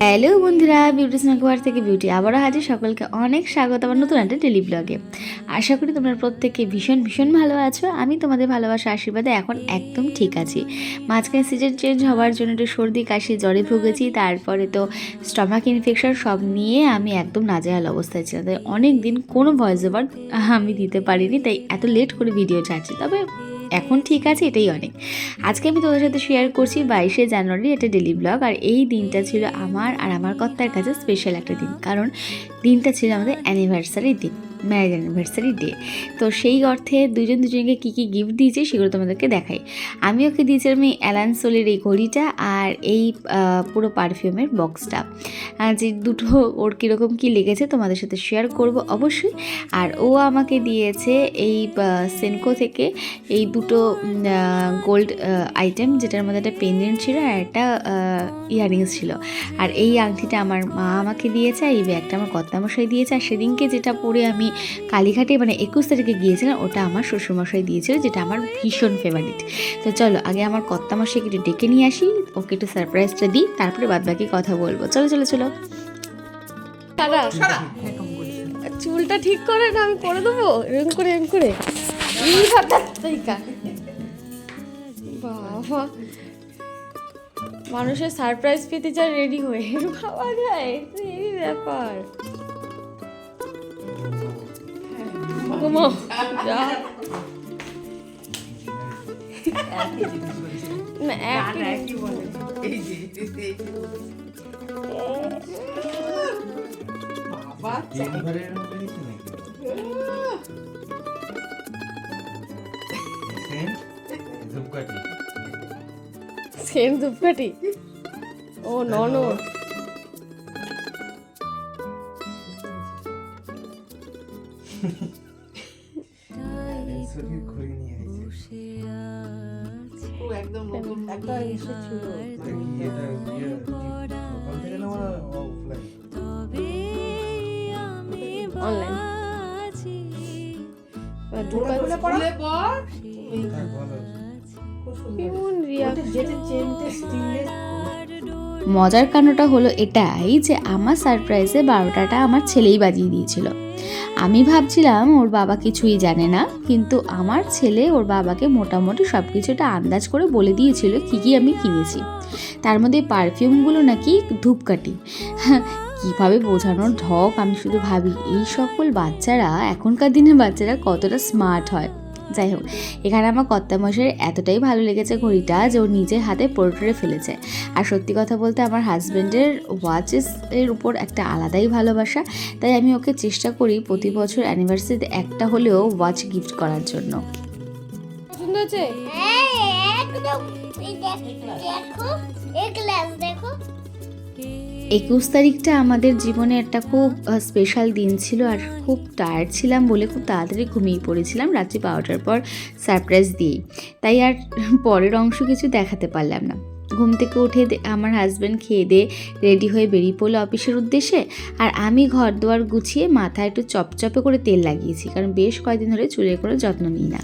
Hello বন্ধুরা beauty স্ন্যাকবার থেকে beauty আবারও হাজির। সকলকে অনেক স্বাগত আমার নতুন একটা টেলি ব্লগে আশা করি তোমরা প্রত্যেকে ভীষণ ভীষণ ভালো আছো। আমি তোমাদের ভালোবাসা, আশীর্বাদে এখন একদম ঠিক আছি। মাঝখানে সিজন চেঞ্জ হওয়ার জন্য একটু সর্দি, কাশি, জ্বরে ভুগেছি। তারপরে তো স্টমাক ইনফেকশন সব নিয়ে আমি একদম নাজেহাল অবস্থায় ছিলাম তাই অনেক দিন কোনো ভয়েস ওভার আমি দিতে পারিনি, তাই এত লেট করে ভিডিও ছাড়ছি। তবে এখন ঠিক আছে, এটাই অনেক। আজকে আমি তোমাদের সাথে শেয়ার করছি বাইশে জানুয়ারি এটা ডেলি ব্লগ আর এই দিনটা ছিল আমার আর আমার কর্তার কাছে স্পেশাল একটা দিন, কারণ দিনটা ছিল আমাদের অ্যানিভার্সারির দিন। Marriage anniversary day. তো সেই অর্থে দুজন দুজনকে কী কী গিফট দিয়েছে সেগুলো তোমাদেরকে দেখাই। আমি ওকে দিয়েছিলাম এই অ্যালান সোলের এই ঘড়িটা আর এই পুরো পারফিউমের বক্সটা। যে দুটো ওর কীরকম কী লেগেছে তোমাদের সাথে শেয়ার করব অবশ্যই। আর ও আমাকে দিয়েছে এই সেনকো থেকে এই দুটো গোল্ড আইটেম যেটার মধ্যে একটা পেন্ডেন্ট ছিল আর একটা ইয়ারিংস ছিল। আর এই আংটিটা আমার মা আমাকে দিয়েছে, এই ব্যাগটা আমার কর্তামশাই দিয়েছে। আর সেদিনকে যেটা পরে আমি কালীঘাটে মানে একুশ তারিখে গিয়েছিলাম, ওটা আমার শ্বশুরমশাই দিয়েছিল, যেটা আমার ভীষণ ফেভারিট তো চলো, আগে আমার কর্তামশাইকে একটু ডেকে নিয়ে আসি, ওকে একটু সারপ্রাইজটা দিই, তারপরে বাদ বাকি কথা বলব। চলো চলো চলো। চুলটা ঠিক করে না, আমি করে দেবো? এরকম করে এরকম করে। বাবা। মানুষের সারপ্রাইজ পেতে যা রেডি হয়ে যায় এই ব্যাপার। ঘুমো যা না একই ধূপকাঠি সেম ধূপকাঠি ও নন একদম নতুন একটা এসে এটা ইয়ে সকাল থেকে না অফলাইন অনলাইন খুলে পড়লে পর হ্যাঁ মজার কারণটা হলো এটাই যে আমার সারপ্রাইজে বারোটাটা আমার ছেলেই বাজিয়ে দিয়েছিল। আমি ভাবছিলাম ওর বাবা কিছুই জানে না, কিন্তু আমার ছেলে ওর বাবাকে মোটামুটি সব কিছুটা আন্দাজ করে বলে দিয়েছিল কী কী আমি কিনেছি। তার মধ্যে পারফিউমগুলো নাকি ধূপকাঠি। কীভাবে বোঝানোর ঢক আমি শুধু ভাবি, এই সকল বাচ্চারা, এখনকার দিনের বাচ্চারা কতটা স্মার্ট হয়। যাই হোক এখানে আমার কর্তামশাইয়ের এতটাই ভালো লেগেছে ঘড়িটা যে ও নিজের হাতে পোর্ট্রে ফেলেছে। আর সত্যি কথা বলতে আমার হাজব্যান্ডের ওয়াচেস এর উপর একটা আলাদাই ভালোবাসা তাই আমি ওকে চেষ্টা করি প্রতি বছর অ্যানিভার্সারিতে একটা হলেও ওয়াচ গিফট করার জন্য। এই দেখ- একুশ তারিখটা আমাদের জীবনে একটা খুব স্পেশাল দিন ছিল আর খুব টায়ার্ড ছিলাম বলে খুব তাড়াতাড়ি ঘুমিয়ে পড়েছিলাম রাত্রি বারোটার পর সারপ্রাইজ দিয়েই। তাই আর পরের অংশ কিছু দেখাতে পারলাম না। ঘুম থেকে উঠে আমার হাজব্যান্ড খেয়ে দিয়ে রেডি হয়ে বেরিয়ে পড়ল অফিসের উদ্দেশ্যে আর আমি ঘর দুয়ার গুছিয়ে মাথায় একটু চপচপে করে তেল লাগিয়েছি কারণ বেশ কয়েকদিন ধরে চুলের কোনো যত্ন নিই না।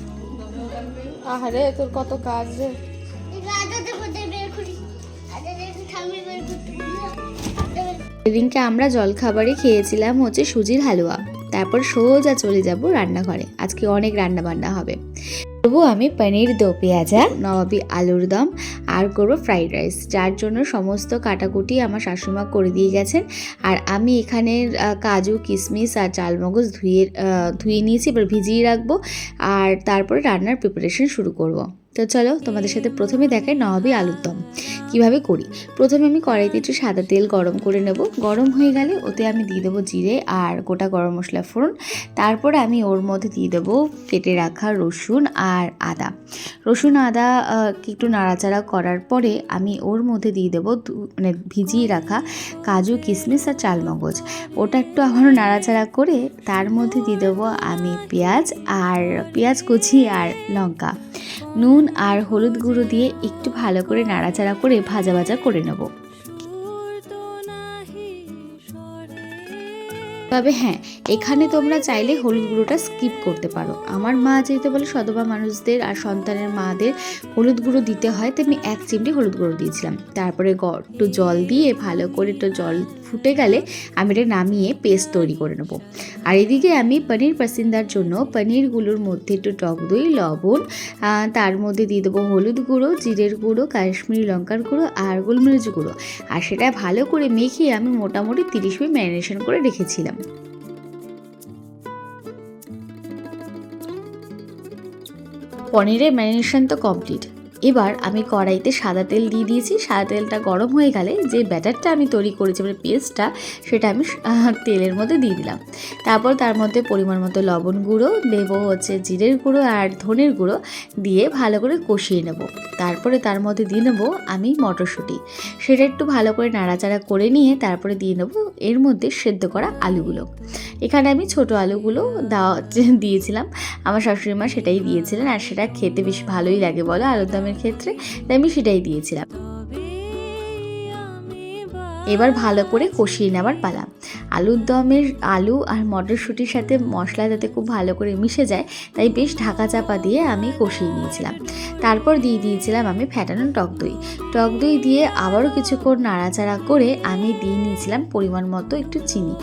আহারে, তোর কত কাজ সেদিনকে আমরা জলখাবারে খেয়েছিলাম হচ্ছে সুজির হালুয়া। তারপর সোজা চলে যাব রান্নাঘরে। আজকে অনেক রান্না বান্না হবে। তবু আমি পনির দো পেঁয়াজা, নবাবি আলুর দম আর করব ফ্রাইড রাইস। যার জন্য সমস্ত কাটাকুটি আমার শাশুমা করে দিয়ে গেছেন। আর আমি এখানে কাজু কিশমিশ আর চালমগজ ধুয়ে ধুয়ে নিয়েছি, এবার ভিজিয়ে রাখব। আর তারপরে রান্নার প্রিপারেশন শুরু করব। তো চলো তোমাদের সাথে প্রথমে দেখাই নবাবি আলুর দম কীভাবে করি? প্রথমে আমি কড়াইতে একটু সাদা তেল গরম করে নেব। গরম হয়ে গেলে ওতে আমি দিয়ে দেবো জিরে আর গোটা গরম মশলা ফোড়ন। তারপরে আমি ওর মধ্যে দিয়ে দেবো কেটে রাখা রসুন আর আদা। রসুন, আদা একটু নাড়াচাড়া করার পরে আমি ওর মধ্যে দিয়ে দেবো মানে ভিজিয়ে রাখা কাজু কিশমিশ আর চালমগজ। ওটা একটু আবারও নাড়াচাড়া করে তার মধ্যে দিয়ে দেবো আমি পেঁয়াজ আর পেঁয়াজ কুচি আর লঙ্কা। নুন আর হলুদ গুঁড়ো দিয়ে একটু ভালো করে নাড়াচাড়া করে ভাজা ভাজা করে নেব। তবে হ্যাঁ এখানে তোমরা চাইলে হলুদ গুঁড়োটা স্কিপ করতে পারো। আমার মা যেহেতু বলে সদবা মানুষদের আর সন্তানের মাদের হলুদ গুঁড়ো দিতে হয়, তেমনি এক চিমটি হলুদ গুঁড়ো দিয়েছিলাম। তারপরে একটু জল দিয়ে ভালো করে একটু জল ফুটে গেলে আমি এটা নামিয়ে পেস্ট তৈরি করে নেব। আর এদিকে আমি পনির পাসিন্দার জন্য পনিরগুলোর মধ্যে একটু টক দই, লবণ তার মধ্যে দিয়ে দেবো হলুদ গুঁড়ো, জিরের গুঁড়ো, কাশ্মীরি লঙ্কার গুঁড়ো আর গোলমরিচ গুঁড়ো। আর সেটা ভালো করে মেখে আমি মোটামুটি তিরিশ মিনিট ম্যারিনেশন করে রেখেছিলাম। পনিরের ম্যারিনেশন তো কমপ্লিট এবার আমি কড়াইতে সাদা তেল দিয়ে দিয়েছি। সাদা তেলটা গরম হয়ে গেলে যে ব্যাটারটা আমি তৈরি করেছি মানে পেস্টটা, সেটা আমি তেলের মধ্যে দিয়ে দিলাম। তারপর তার মধ্যে পরিমাণ মতো লবণ গুঁড়ো, দেবো হচ্ছে জিরের গুঁড়ো আর ধনের গুঁড়ো দিয়ে ভালো করে কষিয়ে নেব। তারপরে তার মধ্যে দিয়ে নেব আমি মটরশুঁটি। সেটা একটু ভালো করে নাড়াচাড়া করে নিয়ে তারপরে দিয়ে নেব এর মধ্যে সেদ্ধ করা আলুগুলো। এখানে আমি ছোট আলুগুলো দেওয়া, দিয়েছিলাম। আমার শাশুড়ি মা সেটাই দিয়েছিলেন আর সেটা খেতে বেশ ভালোই লাগে বলো। আলুর দমের ক্ষেত্রে তাই আমি সেটাই দিয়েছিলাম। এবার ভালো করে কষিয়ে নেবার পালা। আলুর দমের আলু আর মটরশুঁটির সাথে মশলা যাতে খুব ভালো করে মিশে যায়, তাই বেশ ঢাকা চাপা দিয়ে আমি কষিয়ে নিয়েছিলাম। তারপর দিয়ে দিয়েছিলাম আমি ফ্যাটানো টক দই। টক দই দিয়ে আবারও কিছুক্ষণ নাড়াচাড়া করে আমি দিয়ে নিয়েছিলাম পরিমাণ মতো একটু চিনি।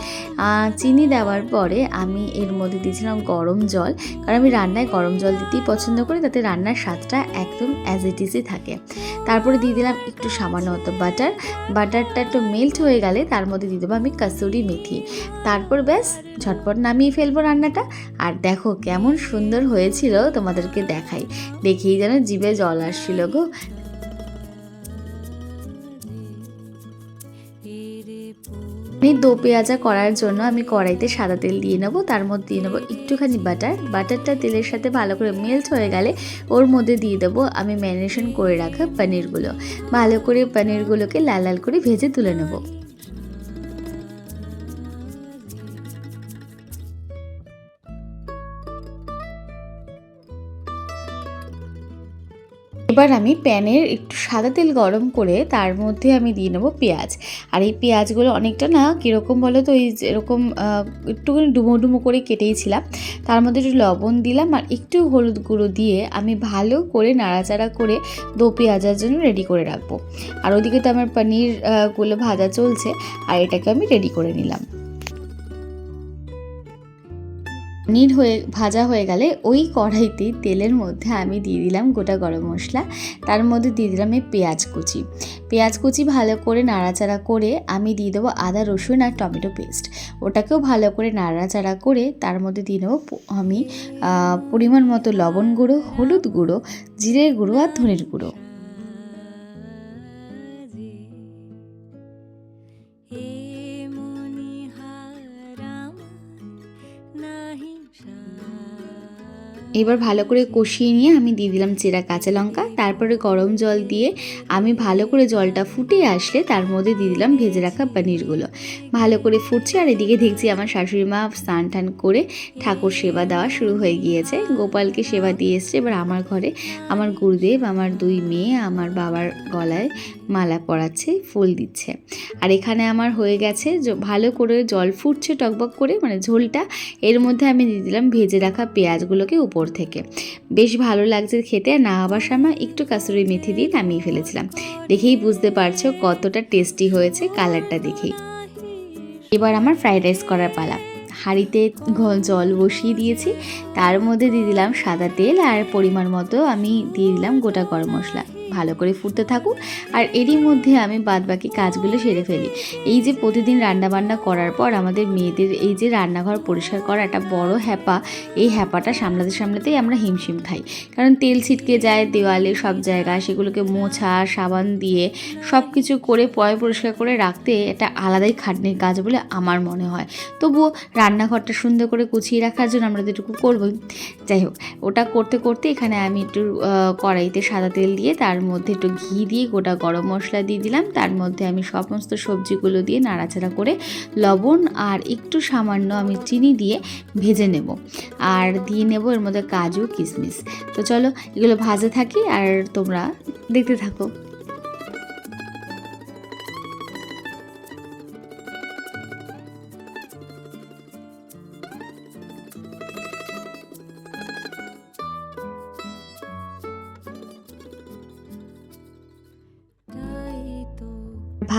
চিনি দেওয়ার পরে আমি এর মধ্যে দিয়েছিলাম গরম জল, কারণ আমি রান্নায় গরম জল দিতেই পছন্দ করি, তাতে রান্নার স্বাদটা একদম অ্যাজ ইট ইজই থাকে। তারপরে দিয়ে দিলাম একটু সামান্য বাটার বাটারটা একটু মেল্ট হয়ে গেলে তার মধ্যে দিয়ে দেবো আমি কাসুরি মেথি। তারপর ব্যাস, ঝটপট নামিয়ে ফেলব রান্নাটা। আর দেখো কেমন সুন্দর হয়েছিল তোমাদেরকে দেখাই। দেখেই যেন জিভে জল আসছিল গো। আমি দো পেঁয়াজা করার জন্য আমি কড়াইতে সাদা তেল দিয়ে নেব, তার মধ্যে দিয়ে নেব একটুখানি বাটার। বাটারটা তেলের সাথে ভালো করে মেল্ট হয়ে গেলে ওর মধ্যে দিয়ে দেবো আমি ম্যারিনেশন করে রাখা পনিরগুলো ভালো করে পনিরগুলোকে লাল লাল করে ভেজে তুলে নেব। এবার আমি প্যানের একটু সাদা তেল গরম করে তার মধ্যে আমি দিয়ে নেব পেঁয়াজ। আর এই পেঁয়াজগুলো অনেকটা না কীরকম বলো তো এই এরকম একটুখানি ডুমো ডুমো করে কেটেইছিলাম তার মধ্যে একটু লবণ দিলাম আর একটু হলুদ গুঁড়ো দিয়ে আমি ভালো করে নাড়াচাড়া করে দো পেঁয়াজার জন্য রেডি করে রাখব। আর ওদিকে তো আমার পনির আহ, গুলো ভাজা চলছে আর এটাকে আমি রেডি করে নিলাম। পনির হয়ে, ভাজা হয়ে গেলে ওই কড়াইতেই তেলের মধ্যে আমি দিয়ে দিলাম গোটা গরম মশলা। তার মধ্যে দিয়ে দিলাম এই পেঁয়াজ কুচি। পেঁয়াজ কুচি ভালো করে নাড়াচাড়া করে আমি দিয়ে দেবো আদা, রসুন আর টমেটো পেস্ট। ওটাকেও ভালো করে নাড়াচাড়া করে তার মধ্যে দিয়ে দেবো আমি পরিমাণ মতো লবণ গুঁড়ো, হলুদ গুঁড়ো, জিরের গুঁড়ো আর ধনের গুঁড়ো। এবার ভালো করে কষিয়ে নিয়ে আমি দিয়ে দিলাম চেরা কাঁচা লঙ্কা। তারপরে গরম জল দিয়ে আমি ভালো করে জলটা ফুটে আসলে তার মধ্যে দিয়ে দিলাম ভেজে রাখা পনিরগুলো। ভালো করে ফুটছে আর এদিকে দেখছি আমার শাশুড়ি মা স্নান টান করে ঠাকুর সেবা দেওয়া শুরু হয়ে গিয়েছে। গোপালকে সেবা দিয়ে এসছে এবার আমার ঘরে। আমার গুরুদেব, আমার দুই মেয়ে, আমার বাবার গলায় মালা পরাচ্ছে, ফুল দিচ্ছে। আর এখানে আমার হয়ে গেছে ভালো করে জল ফুটছে টকবক করে মানে ঝোলটা। এর মধ্যে আমি দিয়ে দিলাম ভেজে রাখা পেঁয়াজগুলোকে উপর থেকে। বেশ ভালো লাগছে খেতে না আবার সময় একটু কাসুরি মেথি দিয়ে নামিয়ে ফেলেছিলাম। দেখেই বুঝতে পারছ কতটা টেস্টি হয়েছে কালারটা দেখেই। এবার আমার ফ্রাইড রাইস করার পালা। হাঁড়িতে জল বসিয়ে দিয়েছি। তার মধ্যে দিয়ে দিলাম সাদা তেল আর পরিমাণ মতো আমি দিয়ে দিলাম গোটা গরম মশলা। ভালো করে ফুটতে থাকুক। আর এরই মধ্যে আমি বাদবাকি কাজগুলো সেরে ফেলি। এই যে প্রতিদিন রান্নাবান্না করার পর আমাদের মেয়েদের এই যে রান্নাঘর পরিষ্কার করা একটা বড় হ্যাপা, এই হ্যাপাটা সামলাতে সামলাতেই আমরা হিমশিম খাই। কারণ তেল ছিটকে যায়, দেওয়ালে সব জায়গায় সেগুলোকে মোছা, সাবান দিয়ে সব কিছু করে পয় পরিষ্কার করে রাখতে এটা আলাদাই খাটনির কাজ বলে আমার মনে হয়। তবুও রান্নাঘরটা সুন্দর করে গুছিয়ে রাখার জন্য আমরা যেটুকু করবই। যাই হোক, ওটা করতে করতে এখানে আমি একটু কড়াইতে সাদা তেল দিয়ে তার মধ্যে একটু ঘি দিয়ে গোটা গরম মশলা দিয়ে দিলাম। তার মধ্যে আমি সমস্ত সবজিগুলো দিয়ে নাড়াচাড়া করে লবণ আর একটু সামান্য আমি চিনি দিয়ে ভেজে নেব। আর দিয়ে নেব এর মধ্যে কাজু কিশমিশ তো চলো এগুলো ভাজে থাকি আর তোমরা দেখতে থাকো।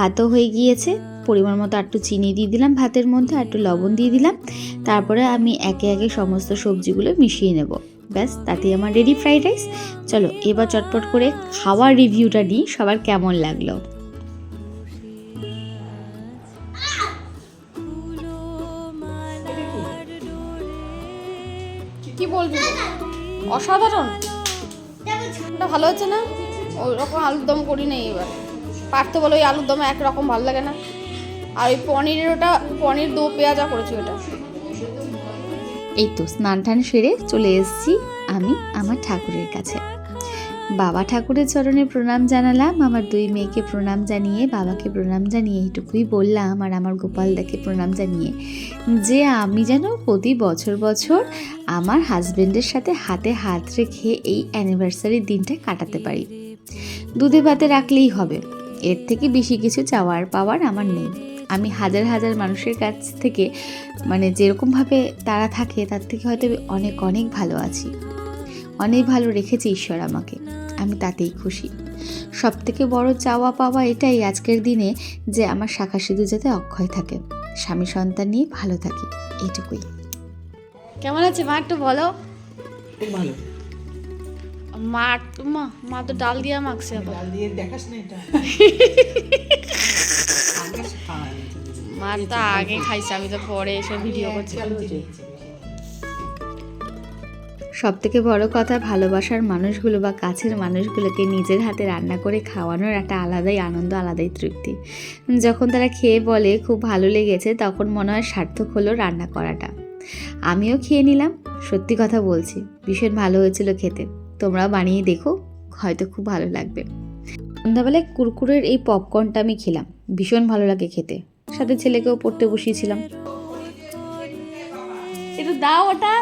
ভাতও হয়ে গিয়েছে। পরিমাণ মতো একটু চিনি দিয়ে দিলাম ভাতের মধ্যে একটু লবণ দিয়ে দিলাম। তারপরে আমি একে একে সমস্ত সবজিগুলো মিশিয়ে নেব। ব্যাস, তাতেই আমার রেডি ফ্রাইড রাইস চলো, এবার চটপট করে খাওয়ার রিভিউটা নিই, সবার কেমন লাগল। কি বলবি? অসাধারণ। ভালো হচ্ছে না? ওই রকম আলুর দম করি নাই এবার। পারতে বলো ওই আলুর দম একরকম ভালো লাগে না। আর ওই পনিরের ওটা পনির দো পেঁয়াজা করেছি ওটা। এই তো স্নান টান সেরে চলে এসেছি আমি আমার ঠাকুরের কাছে। বাবা ঠাকুরের চরণে প্রণাম জানালাম, আমার দুই মেয়েকে প্রণাম জানিয়ে, বাবাকে প্রণাম জানিয়ে এইটুকুই বললাম আর আমার গোপালদাকে প্রণাম জানিয়ে যে আমি যেন প্রতি বছর বছর আমার হাজবেন্ডের সাথে হাতে হাত রেখে এই অ্যানিভার্সারির দিনটা কাটাতে পারি। দুধে ভাতে রাখলেই হবে। এর থেকে বেশি কিছু চাওয়ার পাওয়ার আমার নেই। আমি হাজার হাজার মানুষের কাছ থেকে মানে যেরকমভাবে তারা থাকে তার থেকে হয়তো অনেক অনেক ভালো আছি। অনেক ভালো রেখেছে ঈশ্বর আমাকে। আমি তাতেই খুশি। সব থেকে বড় চাওয়া পাওয়া এটাই আজকের দিনে যে আমার শাখা সিঁদুর যাতে অক্ষয় থাকে। স্বামী সন্তান নিয়ে ভালো থাকি। এটুকুই কেমন আছে মা? একটু বলো। খুব ভালো। মা মা মা তো ডাল দিয়া মাখছে আবার। ডাল দিয়ে দেখাস না এটা? মা তো আগে খাইছে আমি তো পরে এসে ভিডিও করছি। সব থেকে বড় কথা ভালোবাসার মানুষগুলো বা কাছের মানুষগুলোকে নিজের হাতে রান্না করে খাওয়ানোর একটা আলাদাই আনন্দ আলাদাই তৃপ্তি। যখন তারা খেয়ে বলে খুব ভালো লেগেছে তখন মনে হয় সার্থক হলো রান্না করাটা। আমিও খেয়ে নিলাম সত্যি কথা বলছি ভীষণ ভালো হয়েছিল খেতে। তোমরাও বানিয়ে দেখো, হয়তো খুব ভালো লাগবে। সন্ধ্যাবেলায় কুরকুরের এই পপকর্নটা আমি খেলাম, ভীষণ ভালো লাগে খেতে। সাথে ছেলেকেও পড়তে বসিয়েছিলাম। একটু দাও ওটা।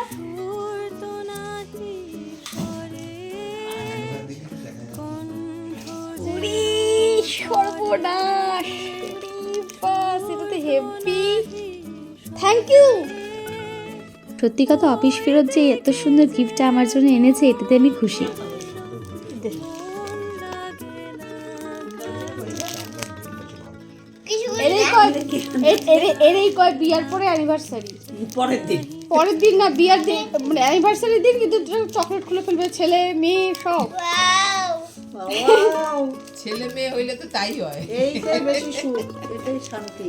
সর্বনাশ। থ্যাংক ইউ সত্যি কথা অফিস ফেরত যে এত সুন্দর গিফটটা আমার জন্য এনেছে এটাতে আমি খুশি। এরই কয় এর- এর- কয় বিয়ার পরে অ্যানিভার্সারি পরের দিন। পরের দিন না বিয়ার দিন মানে অ্যানিভার্সারির দিন কিন্তু চকলেট খুলে ফেলবে ছেলে মেয়ে সব। ছেলে মেয়ে হইলে তো তাই হয়। এইটাই বেশি সুখ এটাই শান্তি।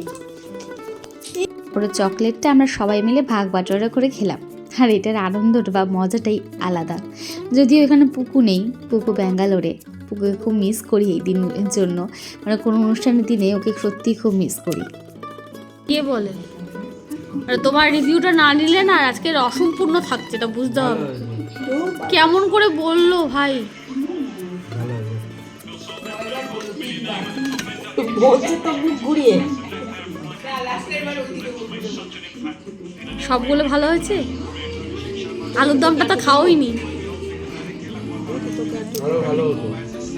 পুরো চকলেটটা আমরা সবাই মিলে ভাগ বাটোয়ারা করে খেলাম। আর এটার আনন্দটা বা মজাটাই আলাদা। যদিও এখানে পুকু নেই পুকু ব্যাঙ্গালোরে। পুকুকে খুব মিস করি এই দিনের জন্য। মানে কোনো অনুষ্ঠানের দিনে ওকে সত্যিই খুব মিস করি। কে বলে? আরে তোমার রিভিউটা না নিলে না আজকে অসম্পূর্ণ থাকছে এটা বুঝতে হবে। কেমন করে বলল ভাই? বলছে তো মুখ ঘুরিয়ে। সবগুলো ভালো হয়েছে? আলুর দমটা তো খাওয়াইনি।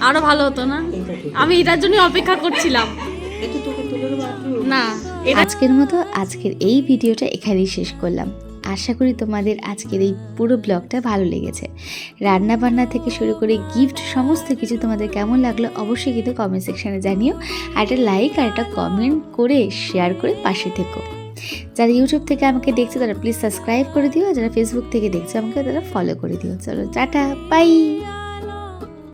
আরও ভালো হতো না? আমি এটার জন্য অপেক্ষা করছিলাম। না আজকের মতো আজকের এই ভিডিওটা এখানেই শেষ করলাম। আশা করি তোমাদের আজকের এই পুরো ব্লগটা ভালো লেগেছে। রান্না বান্না থেকে শুরু করে গিফট সমস্ত কিছু তোমাদের কেমন লাগল অবশ্যই কিন্তু কমেন্ট সেকশানে জানিও। আর একটা লাইক আর একটা কমেন্ট করে শেয়ার করে পাশে থেকো। যারা ইউটিউব থেকে আমাকে দেখছে, তারা প্লিজ সাবস্ক্রাইব করে দিও। যারা ফেসবুক থেকে দেখছে, আমাকে তারা ফলো করে দিও। চলো, টাটা বাই